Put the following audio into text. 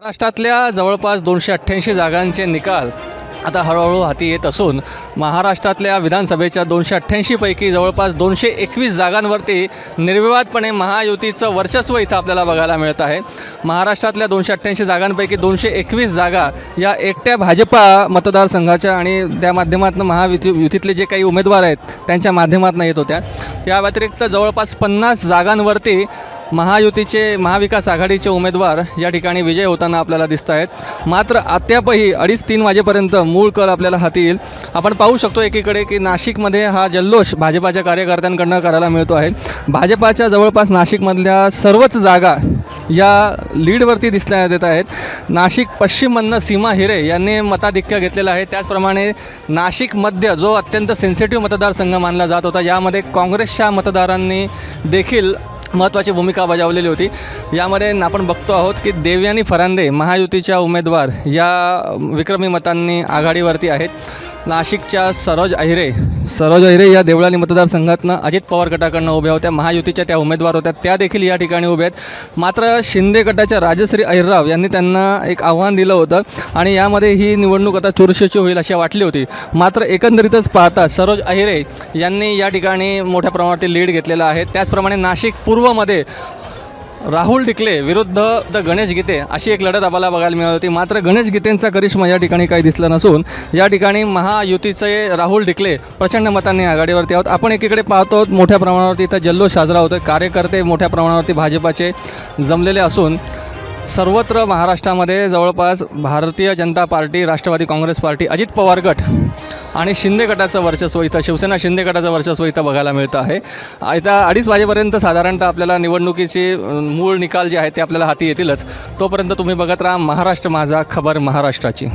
महाराष्ट्रातल्या जवळपास दोनशे अठ्ठ्याऐंशी जागांचे निकाल आता हळूहळू हाती येत असून महाराष्ट्रातल्या विधानसभेच्या दोनशे अठ्ठ्याऐंशीपैकी जवळपास दोनशे एकवीस जागांवरती निर्विवादपणे महायुतीचं वर्चस्व इथं आपल्याला बघायला मिळत आहे. महाराष्ट्रातल्या दोनशे अठ्ठ्याऐंशी जागांपैकी दोनशे एकवीस जागा या एकट्या भाजपा मतदारसंघाच्या आणि त्या माध्यमातून महायुती युतीतले जे काही उमेदवार आहेत त्यांच्या माध्यमातून येत होत्या. या व्यतिरिक्त जवळपास पन्नास जागांवरती महायुतीचे महाविकास आघाडीचे उमेदवार या ठिकाणी विजय होताना आपल्याला दिसत आहेत मात्र अद्यापही अडीच तीन वाजेपर्यंत मूळ कल आपल्याला हाती येईल. आपण पाहू शकतो एकीकडे की नाशिकमध्ये हा जल्लोष भाजपाच्या कार्यकर्त्यांकडनं करायला मिळतो आहे. भाजपाच्या जवळपास नाशिकमधल्या सर्वच जागा या लीडवरती दिसल्या देत आहेत. नाशिक पश्चिममधनं सीमा हिरे यांनी मताधिक्य घेतलेलं आहे. त्याचप्रमाणे नाशिक मध्य जो अत्यंत सेन्सिटिव्ह मतदारसंघ मानला जात होता यामध्ये काँग्रेसच्या मतदारांनी देखील महत्त्वाची भूमिका बजावलेली होती. यामध्ये आपण बघतो आहोत की देवयानी फरांदे महायुतीच्या उमेदवार या विक्रमी मतांनी आघाडीवरती आहेत. नाशिकच्या सरोज अहिरे सरोज अहिरे या देवळाली मतदारसंघातनं अजित पवार गटाकडनं उभ्या होत्या. महायुतीच्या त्या उमेदवार होत्या. त्या देखील या ठिकाणी उभ्या आहेत. मात्र शिंदे गटाच्या राजश्री अहिरराव यांनी त्यांना एक आव्हान दिलं होतं आणि यामध्ये ही निवडणूक आता चुरशीची होईल अशी वाटली होती. मात्र एकंदरीतच पाहता सरोज अहिरे यांनी या ठिकाणी मोठ्या प्रमाणात लीड घेतलेला आहे. त्याचप्रमाणे नाशिक पूर्वमध्ये राहुल डिकले विरुद्ध द गणेश गीते अशी एक लढत आम्हाला बघायला मिळाली होती. मात्र गणेश गीतेंचा करिश्मा या ठिकाणी काही दिसला नसून या ठिकाणी महायुतीचे राहुल डिकले प्रचंड मतांनी आघाडीवरती आहोत. आपण एकीकडे पाहतो मोठ्या प्रमाणावरती इथं जल्लोष साजरा होतो कार्यकर्ते मोठ्या प्रमाणावरती भाजपाचे जमलेले असून सर्वत्र महाराष्ट्रामध्ये जवळपास Bharatiya Janata party Rashtravadi Congress party Ajit Pawar गट आणि शिंदे गटाचं वर्चस्व इथं शिवसेना शिंदे गटाचं वर्चस्व इथं बघायला मिळतं आहे. आता अडीच वाजेपर्यंत साधारणतः आपल्याला निवडणुकीचे मूळ निकाल जे आहेत ते आपल्याला हाती येतीलच. तोपर्यंत तुम्ही बघत राहा महाराष्ट्र माझा खबर महाराष्ट्राची.